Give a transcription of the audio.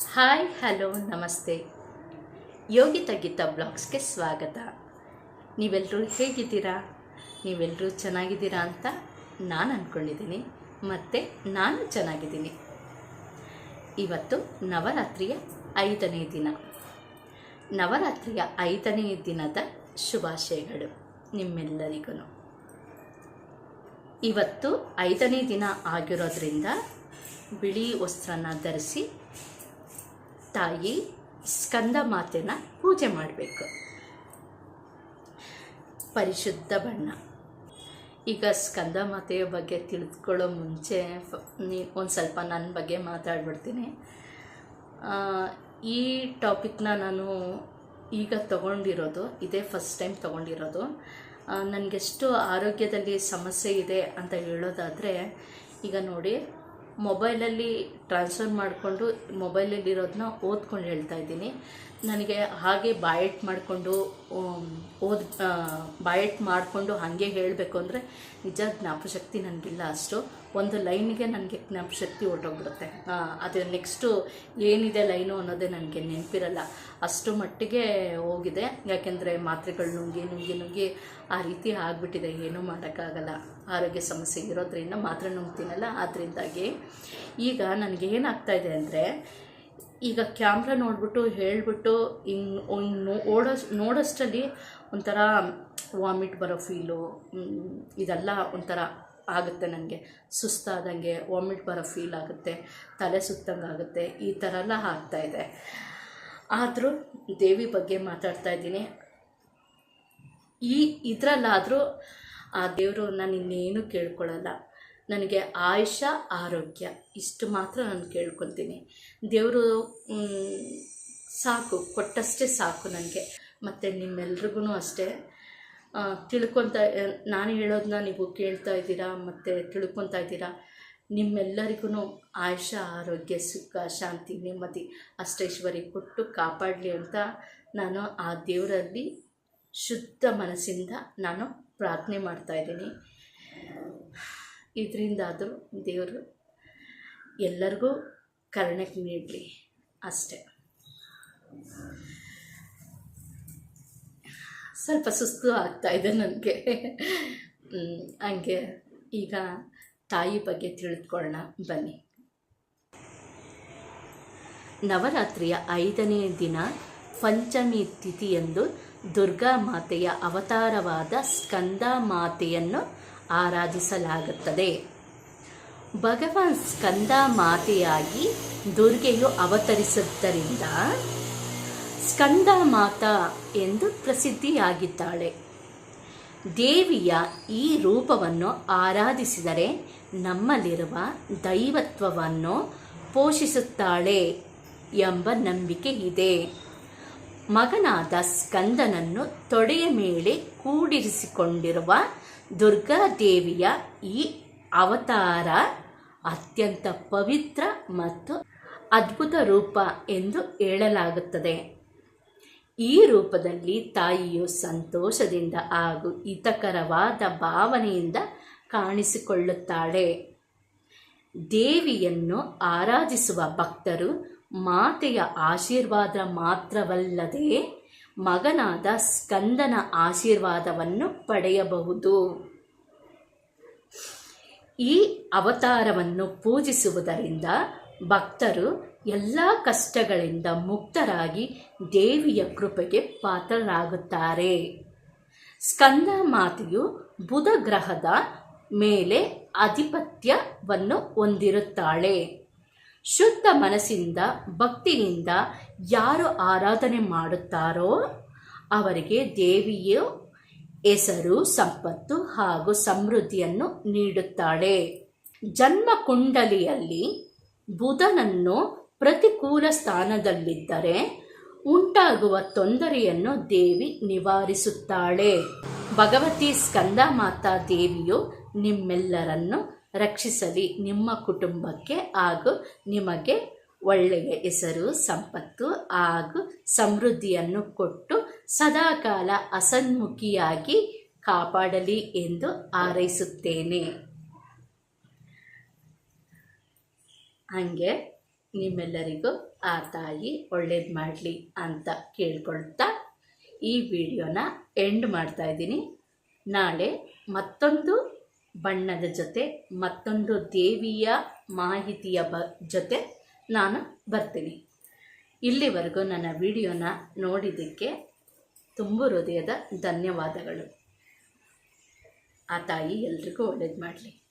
Hi, hello, ನಮಸ್ತೆ. ಯೋಗಿತಾ ಗೀತಾ ಬ್ಲಾಗ್ಸ್ಗೆ ಸ್ವಾಗತ. ನೀವೆಲ್ಲರೂ ಹೇಗಿದ್ದೀರಾ? ನೀವೆಲ್ಲರೂ ಚೆನ್ನಾಗಿದ್ದೀರಾ ಅಂತ ನಾನು ಅಂದ್ಕೊಂಡಿದ್ದೀನಿ ಮತ್ತು ನಾನು ಚೆನ್ನಾಗಿದ್ದೀನಿ. ಇವತ್ತು ನವರಾತ್ರಿಯ ಐದನೇ ದಿನ. ನವರಾತ್ರಿಯ ಐದನೇ ದಿನದ ಶುಭಾಶಯಗಳು ನಿಮ್ಮೆಲ್ಲರಿಗೂ ಇವತ್ತು ಐದನೇ ದಿನ ಆಗಿರೋದ್ರಿಂದ ಬಿಳಿ ವಸ್ತ್ರನ ಧರಿಸಿ ತಾಯಿ ಸ್ಕಂದ ಮಾತೆನ ಪೂಜೆ ಮಾಡಬೇಕು. ಪರಿಶುದ್ಧ ಬಣ್ಣ. ಈಗ ಸ್ಕಂದ ಮಾತೆಯ ಬಗ್ಗೆ ತಿಳಿದುಕೊಳ್ಳೋ ಮುಂಚೆ ಒಂದು ಸ್ವಲ್ಪ ನನ್ನ ಬಗ್ಗೆ ಮಾತಾಡ್ಬಿಡ್ತೀನಿ. ಈ ಟಾಪಿಕ್ನ ನಾನು ಈಗ ತಗೊಂಡಿರೋದು, ಇದೇ ಫಸ್ಟ್ ಟೈಮ್ ತಗೊಂಡಿರೋದು. ನನಗೆಷ್ಟು ಆರೋಗ್ಯದಲ್ಲಿ ಸಮಸ್ಯೆ ಇದೆ ಅಂತ ಹೇಳೋದಾದರೆ, ಈಗ ನೋಡಿ ಮೊಬೈಲಲ್ಲಿ ಟ್ರಾನ್ಸ್ಫರ್ ಮಾಡಿಕೊಂಡು ಮೊಬೈಲಲ್ಲಿರೋದನ್ನ ಓದ್ಕೊಂಡು ಹೇಳ್ತಾ ಇದ್ದೀನಿ. ನನಗೆ ಹಾಗೆ ಬಾಯಟ್ ಮಾಡಿಕೊಂಡು ಓದ್ ಬಾಯಟ್ ಮಾಡಿಕೊಂಡು ಹಾಗೆ ಹೇಳಬೇಕು ಅಂದರೆ ನಿಜ ಜ್ಞಾಪಶಕ್ತಿ ನನಗಿಲ್ಲ ಅಷ್ಟು. ಒಂದು ಲೈನ್ಗೆ ನನಗೆ ಜ್ಞಾಪಶಕ್ತಿ ಹೊರಟೋಗ್ಬಿಡುತ್ತೆ ಅದು ನೆಕ್ಸ್ಟು ಏನಿದೆ ಲೈನು ಅನ್ನೋದೇ ನನಗೆ ನೆನಪಿರಲ್ಲ. ಅಷ್ಟು ಮಟ್ಟಿಗೆ ಹೋಗಿದೆ. ಯಾಕೆಂದರೆ ಮಾತ್ರೆಗಳು ನುಂಗಿ ನುಂಗಿ ನುಂಗಿ ಆ ರೀತಿ ಆಗಿಬಿಟ್ಟಿದೆ. ಏನೂ ಮಾಡೋಕ್ಕಾಗಲ್ಲ. ಆರೋಗ್ಯ ಸಮಸ್ಯೆ ಇರೋದ್ರಿಂದ ಮಾತ್ರೆ ನುಂಗ್ತೀನಲ್ಲ. ಅದರಿಂದಾಗಿ ಈಗ ನನಗೆ ಏನಾಗ್ತಾ ಇದೆ ಅಂದರೆ ಈಗ ಕ್ಯಾಮ್ರಾ ನೋಡ್ಬಿಟ್ಟು ಹೇಳಿಬಿಟ್ಟು ಹಿಂಗೆ ಒಂದು ಓಡೋ ನೋಡೋಷ್ಟರಲ್ಲಿ ಒಂಥರ ವಾಮಿಟ್ ಬರೋ ಫೀಲು ಇದೆಲ್ಲ ಒಂಥರ ಆಗುತ್ತೆ ನನಗೆ ಸುಸ್ತಾದಂಗೆ ವಾಮಿಟ್ ಬರೋ ಫೀಲ್ ಆಗುತ್ತೆ, ತಲೆ ಸುತ್ತಂಗೆ ಆಗುತ್ತೆ, ಈ ಥರ ಎಲ್ಲ ಆಗ್ತಾಯಿದೆ ಆದರೂ ದೇವಿ ಬಗ್ಗೆ ಮಾತಾಡ್ತಾ ಇದ್ದೀನಿ. ಈ ಇದರಲ್ಲಾದರೂ ಆ ದೇವರು ನಾನು ಇನ್ನೇನು ಕೇಳ್ಕೊಳ್ಳಲ್ಲ. ನನಗೆ ಆಯುಷ, ಆರೋಗ್ಯ ಇಷ್ಟು ಮಾತ್ರ ನಾನು ಕೇಳ್ಕೊತೀನಿ ದೇವರು ಸಾಕು, ಕೊಟ್ಟಷ್ಟೇ ಸಾಕು ನನಗೆ. ಮತ್ತು ನಿಮ್ಮೆಲ್ರಿಗೂ ಅಷ್ಟೇ. ತಿಳ್ಕೊತ, ನಾನು ಹೇಳೋದನ್ನ ನೀವು ಕೇಳ್ತಾ ಇದ್ದೀರಾ, ಮತ್ತು ತಿಳ್ಕೊತಾ ಇದ್ದೀರಾ? ನಿಮ್ಮೆಲ್ಲರಿಗೂ ಆಯುಷ, ಆರೋಗ್ಯ, ಸುಖ, ಶಾಂತಿ, ನೆಮ್ಮದಿ ಅಷ್ಟೈಶ್ವರ್ಯ ಕೊಟ್ಟು ಕಾಪಾಡಲಿ ಅಂತ ನಾನು ಆ ದೇವರಲ್ಲಿ ಶುದ್ಧ ಮನಸ್ಸಿಂದ ನಾನು ಪ್ರಾರ್ಥನೆ ಮಾಡ್ತಾ ಇದ್ದೀನಿ. ಇದರಿಂದಾದರೂ ದೇವರು ಎಲ್ಲರಿಗೂ ಕರುಣಕ್ಕೆ ನೀಡಲಿ. ಅಷ್ಟೆ. ಸ್ವಲ್ಪ ಸುಸ್ತು ಆಗ್ತಾ ಇದೆ ನನಗೆ. ಹಂಗೆ ಈಗ ತಾಯಿ ಬಗ್ಗೆ ತಿಳಿದುಕೊಳ್ಳೋಣ ಬನ್ನಿ. ನವರಾತ್ರಿಯ ಐದನೇ ದಿನ ಪಂಚಮಿ ತಿಥಿಯಂದು ದುರ್ಗಾ ಮಾತೆಯ ಅವತಾರವಾದ ಸ್ಕಂದ ಮಾತೆಯನ್ನು ಆರಾಧಿಸಲಾಗುತ್ತದೆ. ಭಗವಾನ್ ಸ್ಕಂದ ಮಾತೆಯಾಗಿ ದುರ್ಗೆಯು ಅವತರಿಸಿದ್ದರಿಂದ ಸ್ಕಂದ ಮಾತಾ ಎಂದು ಪ್ರಸಿದ್ಧಿಯಾಗಿದ್ದಾಳೆ. ದೇವಿಯ ಈ ರೂಪವನ್ನು ಆರಾಧಿಸಿದರೆ ನಮ್ಮಲ್ಲಿರುವ ದೈವತ್ವವನ್ನು ಪೋಷಿಸುತ್ತಾಳೆ ಎಂಬ ನಂಬಿಕೆ ಇದೆ. ಮಗನಾದ ಸ್ಕಂದನನ್ನು ತೊಡೆಯ ಮೇಲೆ ಕೂಡಿರಿಸಿಕೊಂಡಿರುವ ದುರ್ಗಾದೇವಿಯ ಈ ಅವತಾರ ಅತ್ಯಂತ ಪವಿತ್ರ ಮತ್ತು ಅದ್ಭುತ ರೂಪ ಎಂದು ಹೇಳಲಾಗುತ್ತದೆ. ಈ ರೂಪದಲ್ಲಿ ತಾಯಿಯು ಸಂತೋಷದಿಂದ ಹಾಗೂ ಹಿತಕರವಾದ ಭಾವನೆಯಿಂದ ಕಾಣಿಸಿಕೊಳ್ಳುತ್ತಾಳೆ. ದೇವಿಯನ್ನು ಆರಾಧಿಸುವ ಭಕ್ತರು ಮಾತೆಯ ಆಶೀರ್ವಾದ ಮಾತ್ರವಲ್ಲದೆ ಮಗನಾದ ಸ್ಕಂದನ ಆಶೀರ್ವಾದವನ್ನು ಪಡೆಯಬಹುದು. ಈ ಅವತಾರವನ್ನು ಪೂಜಿಸುವುದರಿಂದ ಭಕ್ತರು ಎಲ್ಲ ಕಷ್ಟಗಳಿಂದ ಮುಕ್ತರಾಗಿ ದೇವಿಯ ಕೃಪೆಗೆ ಪಾತ್ರರಾಗುತ್ತಾರೆ. ಸ್ಕಂದ ಮಾತೆಯು ಬುಧ ಗ್ರಹದ ಮೇಲೆ ಆಧಿಪತ್ಯವನ್ನು ಹೊಂದಿರುತ್ತಾಳೆ. ಶುದ್ಧ ಮನಸ್ಸಿನಿಂದ ಭಕ್ತಿಯಿಂದ ಯಾರು ಆರಾಧನೆ ಮಾಡುತ್ತಾರೋ ಅವರಿಗೆ ದೇವಿಯು ಹೆಸರು, ಸಂಪತ್ತು ಹಾಗೂ ಸಮೃದ್ಧಿಯನ್ನು ನೀಡುತ್ತಾಳೆ. ಜನ್ಮ ಕುಂಡಲಿಯಲ್ಲಿ ಬುಧನನ್ನು ಪ್ರತಿಕೂಲ ಸ್ಥಾನದಲ್ಲಿದ್ದರೆ ಉಂಟಾಗುವ ತೊಂದರೆಯನ್ನು ದೇವಿ ನಿವಾರಿಸುತ್ತಾಳೆ. ಭಗವತಿ ಸ್ಕಂದ ಮಾತಾ ದೇವಿಯು ನಿಮ್ಮೆಲ್ಲರನ್ನು ರಕ್ಷಿಸಲಿ ನಿಮ್ಮ ಕುಟುಂಬಕ್ಕೆ ಹಾಗೂ ನಿಮಗೆ ಒಳ್ಳೆಯ ಹೆಸರು, ಸಂಪತ್ತು ಹಾಗೂ ಸಮೃದ್ಧಿಯನ್ನು ಕೊಟ್ಟು ಸದಾಕಾಲ ಅಸನ್ಮುಖಿಯಾಗಿ ಕಾಪಾಡಲಿ ಎಂದು ಹಾರೈಸುತ್ತೇನೆ. ಹಾಗೆ ನಿಮ್ಮೆಲ್ಲರಿಗೂ ಆ ತಾಯಿ ಒಳ್ಳೇದು ಮಾಡಲಿ ಅಂತ ಕೇಳ್ಕೊಳ್ತಾ ಈ ವಿಡಿಯೋನ ಎಂಡ್ ಮಾಡ್ತಾ ಇದ್ದೀನಿ. ನಾಳೆ ಮತ್ತೊಂದು ಬಣ್ಣದ ಜೊತೆ, ಮತ್ತೊಂದು ದೇವಿಯ ಮಾಹಿತಿಯ ಬ, ಜೊತೆ ನಾನು ಬರ್ತೀನಿ. ಇಲ್ಲಿವರೆಗೂ ನನ್ನ ವಿಡಿಯೋನ ನೋಡಿದ್ದಕ್ಕೆ ತುಂಬ ಹೃದಯದ ಧನ್ಯವಾದಗಳು. ಆ ತಾಯಿ ಎಲ್ರಿಗೂ ಒಳ್ಳೇದು ಮಾಡಲಿ.